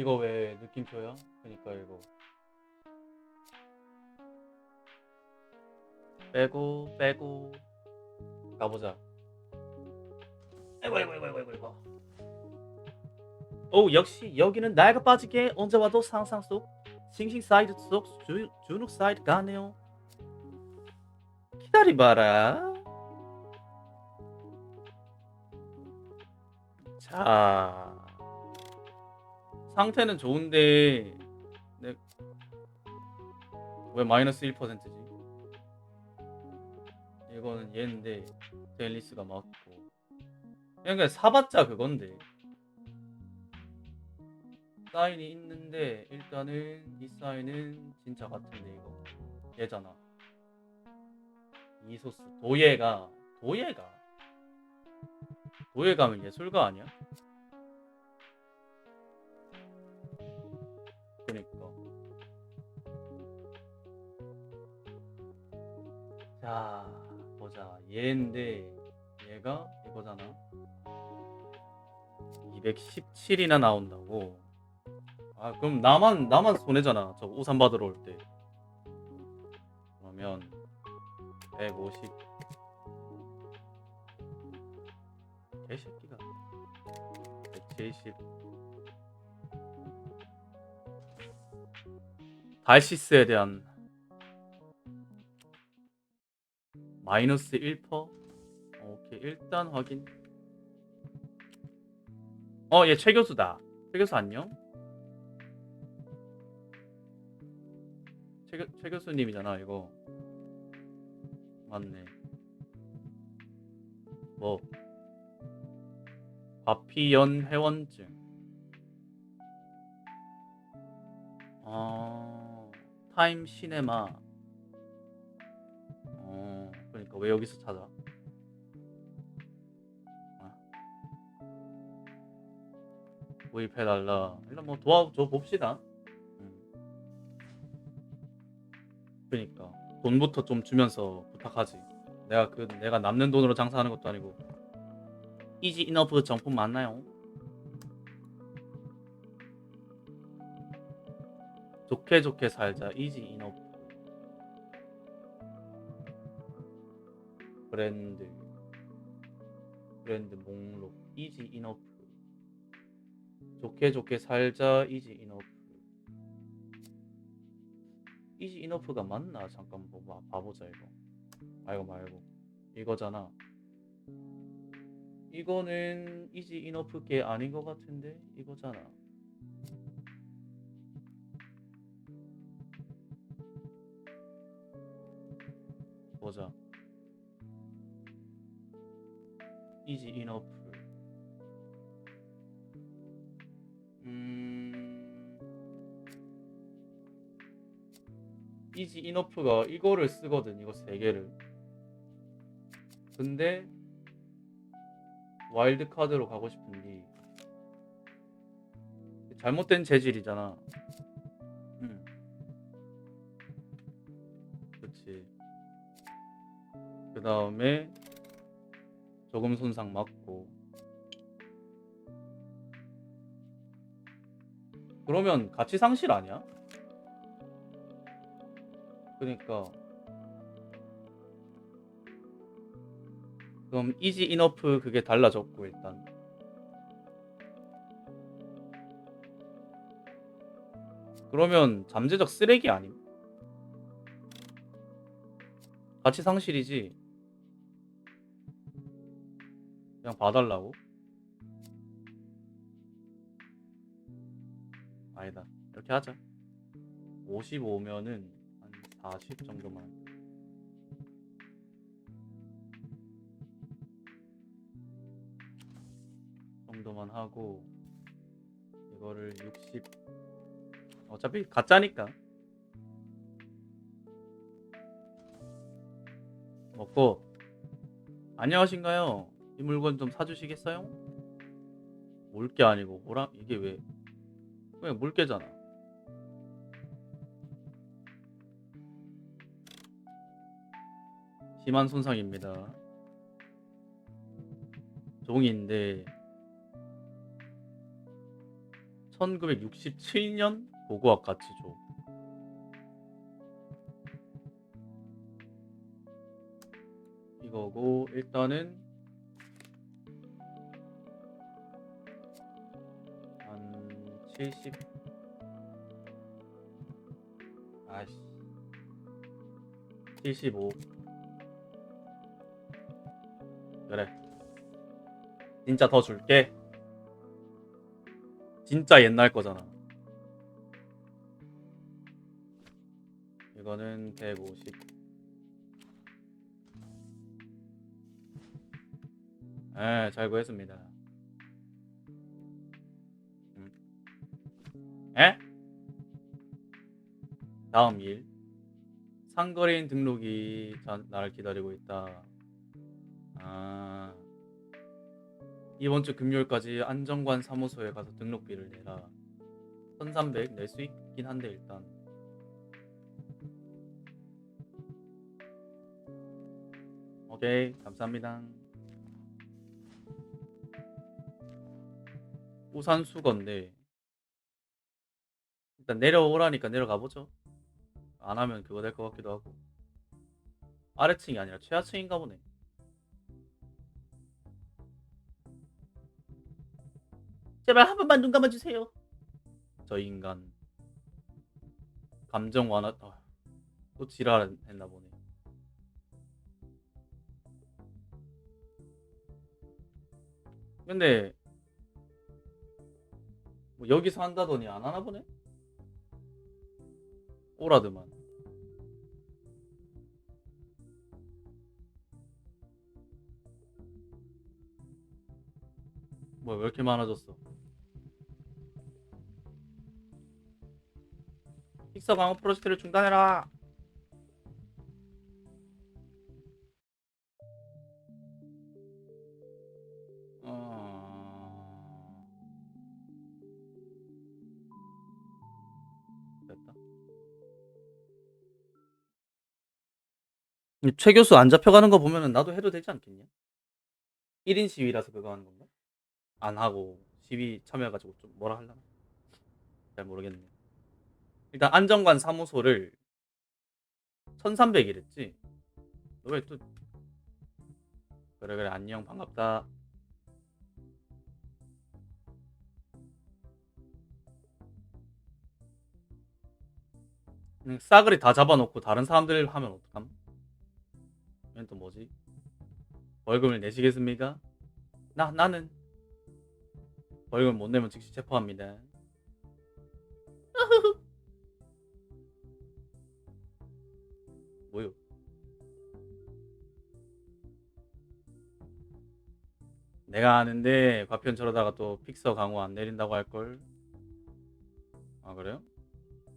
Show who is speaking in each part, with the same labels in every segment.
Speaker 1: 이거 왜 느낌표야? 그니까 이거 빼고 빼고 가보자. 아이고 아이고 아이고 아이고 아이고. 오 역시 여기는 나이가 빠지게 언제 와도 상상 속 싱싱 사이드 속 주, 주눅 사이드 가네요. 기다리봐라. 자 상태는 좋은데 네. 왜 마이너스 1%지? 이거는 얘인데 델리스가 맞고 그냥 사봤자 그건데 사인이 있는데 일단은 이 사인은 진짜 같은데 이거 얘잖아 이소스 도예가 도예가 도예가면 예술가 아니야? 그니까. 자 보자. 얘인데 얘가 이거잖아. 217이나 나온다고. 아 그럼 나만 나만 손해잖아. 저 우산 받으러 올 때. 그러면 150 개새끼가. 170 달시스에 대한 마이너스 1%? 오케이 일단 확인. 어얘 최 교수다. 최 교수 안녕. 최, 교, 최 교수님이잖아 이거. 맞네. 뭐? 과피연 회원증. 어 타임 시네마 어 그러니까 왜 여기서 찾아 아. 구입해달라 일단 뭐 도와줘 봅시다 음. 그니까 돈부터 좀 주면서 부탁하지 내가 그 내가 남는 돈으로 장사하는 것도 아니고 이지 이너브 정품 맞나요? 좋게 좋게 살자. 이지 이너브 브랜드. 브랜드 목록. 이지 이너프 좋게 좋게 살자. 이지 이너프 이지 이너프가 맞나? 잠깐 뭐 봐- 봐보자 이거. 아 이거 말고. 이거잖아. 이거는 이지 이너프 게 아닌 것 같은데? 이거잖아 보자. 이지 이너프 음. 이지 이너프가 이거를 쓰거든 이거 세 개를. 근데 와일드 카드로 가고 싶은데 잘못된 재질이잖아 그 다음에 조금 손상 맞고 그러면 가치 상실 아니야? 그러니까 그럼 이지 이너프 그게 달라졌고 일단 그러면 잠재적 쓰레기 아님? 가치 상실이지 그냥 봐달라고? 아니다. 이렇게 하자. 55면은 한 40 정도만. 정도만 하고 이거를 60 어차피 가짜니까 먹고 안녕하신가요? 이 물건 좀 사주시겠어요? 물게 아니고 뭐라 이게 왜 그냥 물개잖아. 심한 손상입니다. 종이인데 1967년 고고학 가치죠. 이거고 일단은 70. 아씨. 75. 그래. 진짜 더 줄게. 진짜 옛날 거잖아. 이거는 150. 예, 잘 구했습니다. 에? 다음 일. 상거래인 등록이 자- 나를 기다리고 있다. 아. 이번 주 금요일까지 안정관 사무소에 가서 등록비를 내라. 1300 낼 수 있긴 한데 일단. 오케이, 감사합니다. 우산 수건데 일단 내려오라니까 내려가 보죠. 안 하면 그거 될 것 같기도 하고. 아래층이 아니라 최하층인가 보네. 제발 한 번만 눈 감아 주세요. 저 인간 감정 완화 아, 또 지랄했나 보네. 근데 뭐 여기서 한다더니 안 하나 보네. 오라드만. 뭐야 왜 이렇게 많아졌어? 픽서 방어 프로젝트를 중단해라. 최 교수 안 잡혀가는 거 보면은 나도 해도 되지 않겠냐? 1인 시위라서 그거 하는 건가? 안 하고 시위 참여해가지고 좀 뭐라 하려나? 잘 모르겠네. 일단 안정관 사무소를 1300이랬지? 너 왜 또 그래 그래 안녕 반갑다 싸그리 다 잡아놓고 다른 사람들 하면 어떡함? 얘는 또 뭐지? 벌금을 내시겠습니까? 나 나는 벌금 못 내면 즉시 체포합니다. 뭐요? 내가 아는데 과편 저러다가 또 픽서 강호 안 내린다고 할 걸. 아 그래요?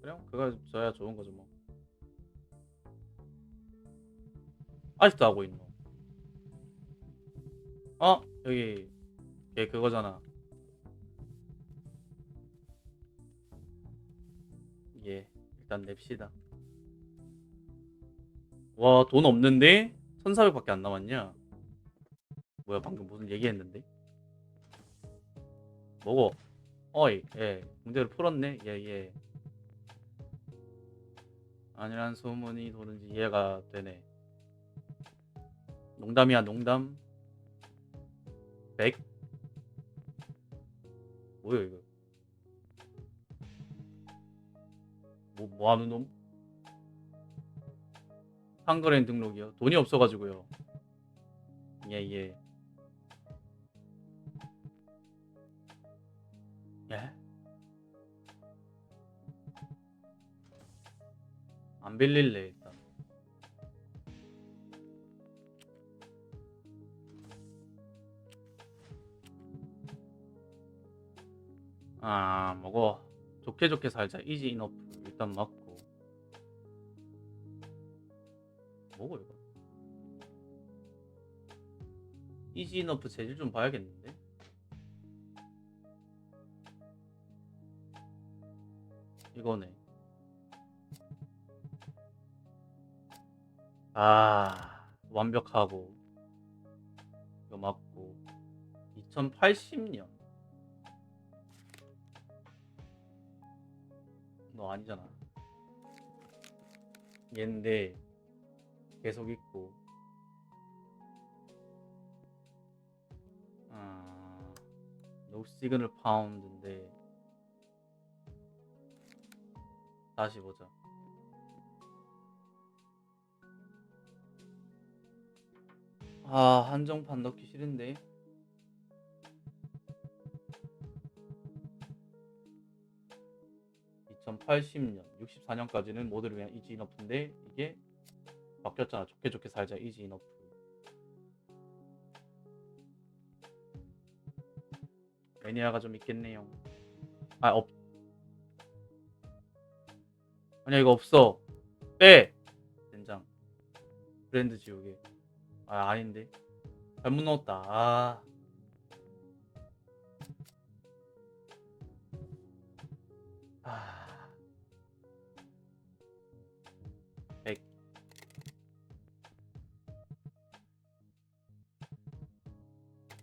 Speaker 1: 그래요? 그거 저야 좋은 거죠 뭐. 아직도 하고 있노. 어 여기 걔 그거잖아. 예 일단 냅시다. 와 돈 없는데 1400밖에 안 남았냐? 뭐야 방금 무슨 얘기했는데? 뭐고? 어이 예 문제를 풀었네 예예 아니란 소문이 도는지 이해가 되네 농담이야 농담. 100 뭐야 이거? 뭐 뭐 하는 놈? 한거래인 등록이요. 돈이 없어가지고요. 예예. 예? 안 빌릴래 아 뭐고. 좋게 좋게 살자. 이지 인어프. 일단 맞고. 뭐고 이거? 이지 인어프 재질 좀 봐야겠는데? 이거네. 아 완벽하고. 이거 맞고. 2080년 너 아니잖아. 얘인데 계속 있고. 아, 노 시그널 파운드인데 다시 보자. 아, 한정판 넣기 싫은데. (2080년) (64년까지는) 모두를 위한 이지 이너프인데 이게 바뀌었잖아. 좋게 좋게 살자. 이지 이너프. 매니아가 좀 있겠네요. 아 없. 아니야 이거 없어. 빼! 된장. 브랜드 지우개. 아 아닌데. 잘못 넣었다. 아. 아.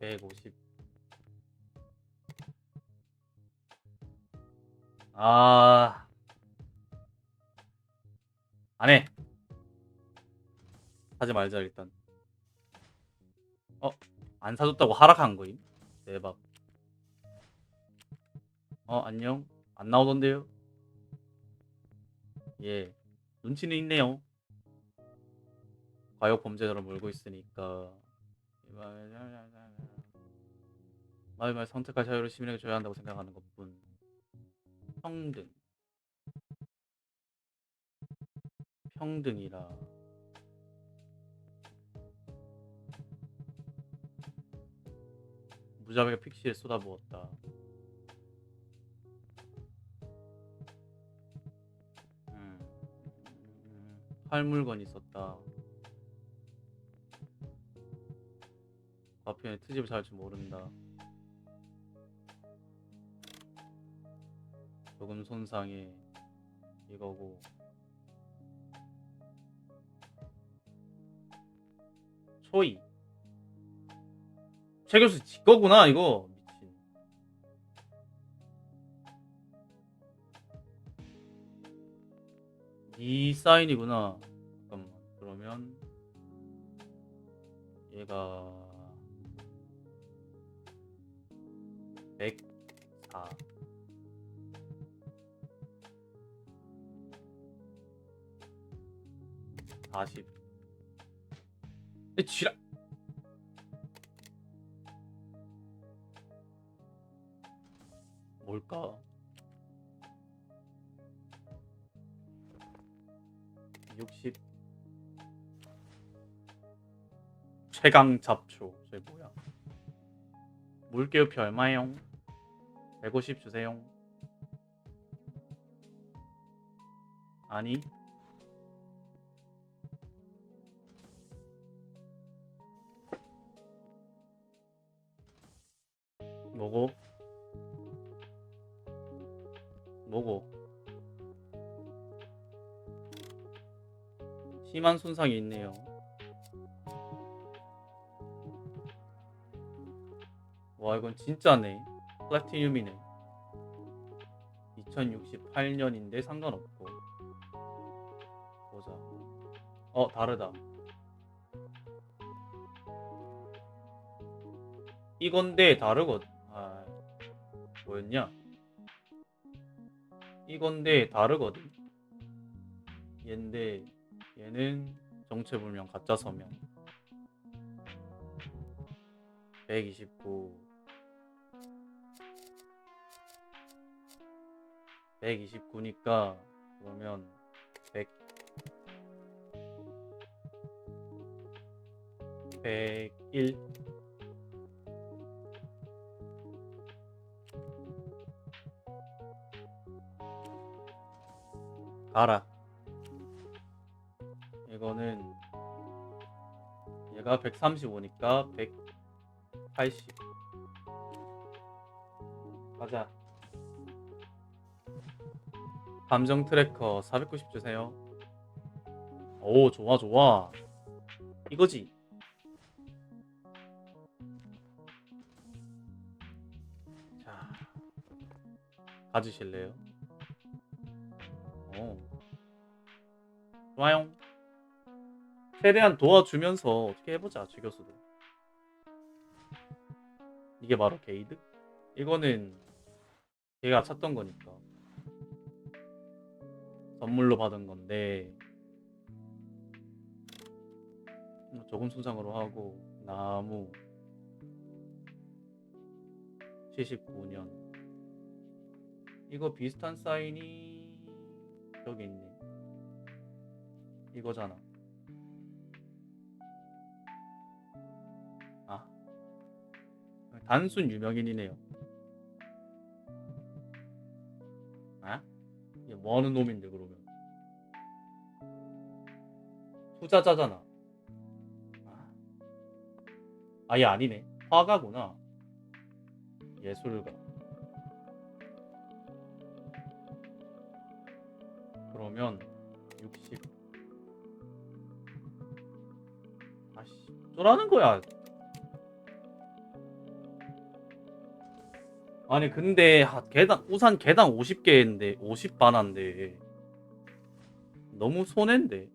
Speaker 1: 150 아. 안 해. 하지 말자 일단. 어, 안 사줬다고 하락한 거임? 대박. 어, 안녕. 안 나오던데요? 예. 눈치는 있네요. 과욕 범죄자로 몰고 있으니까. 말말 선택할 자유를 시민에게 줘야 한다고 생각하는 것뿐. 평등. 평등이라. 무자비가 픽시에 쏟아부었다. 음, 음, 팔 물건이 있었다. 과편에 트집을 잘 줄 모른다. 조금 손상해 이거고. 초이. 최 교수 지 거구나 이거. 미친. 니 사인이구나. 잠깐만. 그러면 얘가 104 40 에, 지랄 뭘까? 육십 최강 잡초 저게 뭐야? 물개우피 얼마예요? 150 주세요. 아니 뭐고? 뭐고? 심한 손상이 있네요. 와 이건 진짜네. 플래티늄이네. 2068년인데 상관없고. 보자. 어 다르다. 이건데 다르거든. 아 뭐였냐? 이건데 다르거든. 얘인데 얘는 정체불명 가짜 서명 129 129니까. 그러면 100 101 가라. 이거는 얘가 135니까 180 가자 감정 트래커 490 주세요 오 좋아 좋아 이거지 자 가지실래요? 어. 좋아요. 최대한 도와주면서 어떻게 해보자, 주교수도. 이게 바로 게이드? 이거는 걔가 찾던 거니까. 선물로 받은 건데, 뭐 조금 순상으로 하고, 나무, 79년. 이거 비슷한 사인이 여기 있네. 이거잖아. 아. 단순 유명인이네요. 뭐 하는 놈인데 그러면? 투자자잖아. 아. 아예 아니네. 화가구나. 예술가. 그러면 60. 아씨, 어쩌라는 거야. 아니 근데 하, 개당 우산 개당 50개인데 50 반한데 너무 손해인데.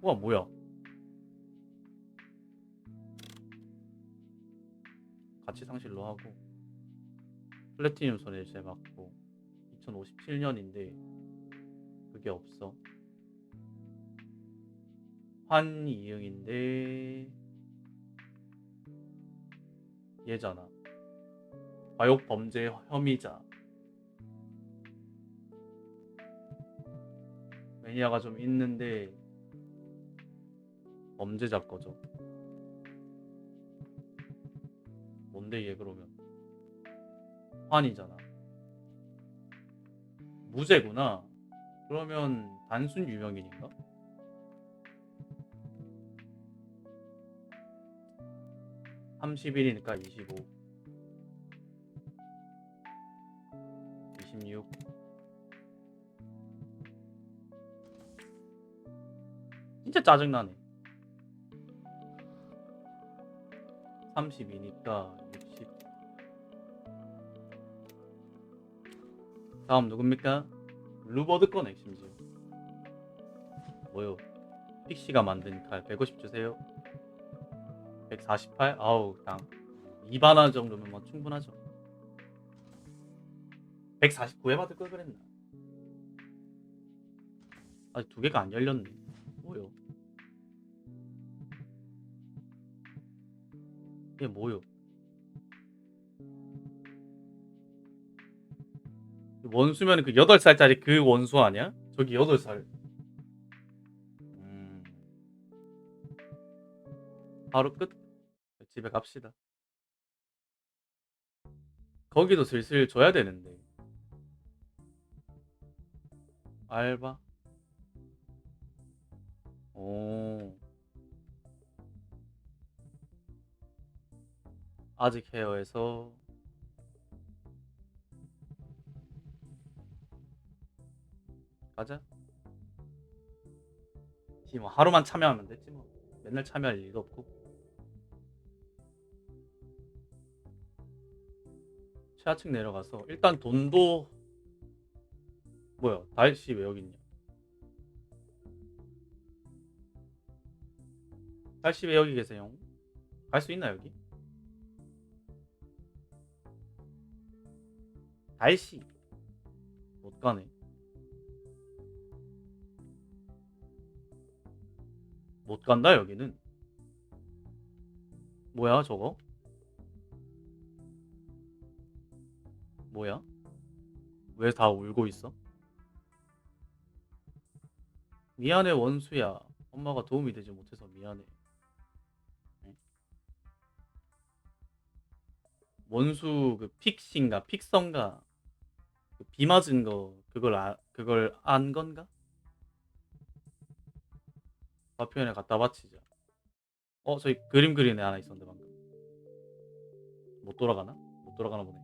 Speaker 1: 우와 뭐야? 가치 상실로 하고 플래티늄 손해제 받고 2057년인데 그게 없어. 환이응인데 얘잖아. 과욕 범죄 혐의자. 매니아가 좀 있는데 범죄자 거죠. 뭔데 얘 그러면? 환이잖아. 무죄구나. 그러면 단순 유명인인가? (31이니까) (25) 진짜 짜증나네. (32니까) (60) 다음 누굽니까? 루버드 거네 심지어. 뭐요? 픽시가 만든 칼 150 주세요. 148? 아우 당 2반환 정도면 뭐 충분하죠. 149에 받을 걸 그랬나? 아직 두 개가 안 열렸네 뭐요? 이게 뭐요? 원수면 그 8살짜리 그 원수 아니야? 저기 8살. 음. 바로 끝. 집에 갑시다. 거기도 슬슬 줘야 되는데. 알바. 오. 아직 헤어에서 가자. 지뭐 하루만 참여하면 됐지 뭐. 맨날 참여할 일도 없고. 최하층 내려가서 일단 돈도 뭐야? 다이씨 왜 여기 있냐? 다이씨 왜 여기 계세요? 갈 수 있나 여기? 다이씨. 못 가네. 못 간다 여기는? 뭐야 저거? 뭐야? 왜 다 울고 있어? 미안해 원수야. 엄마가 도움이 되지 못해서 미안해 원수 그 픽신가 픽선가 그비 맞은 거 그걸 아, 그걸 안 건가 화표현에 갖다 바치자. 어, 저기 그림 그리는 애 하나 있었는데 방금. 못 돌아가나? 못 돌아가나 보네.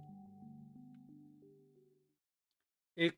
Speaker 1: 일단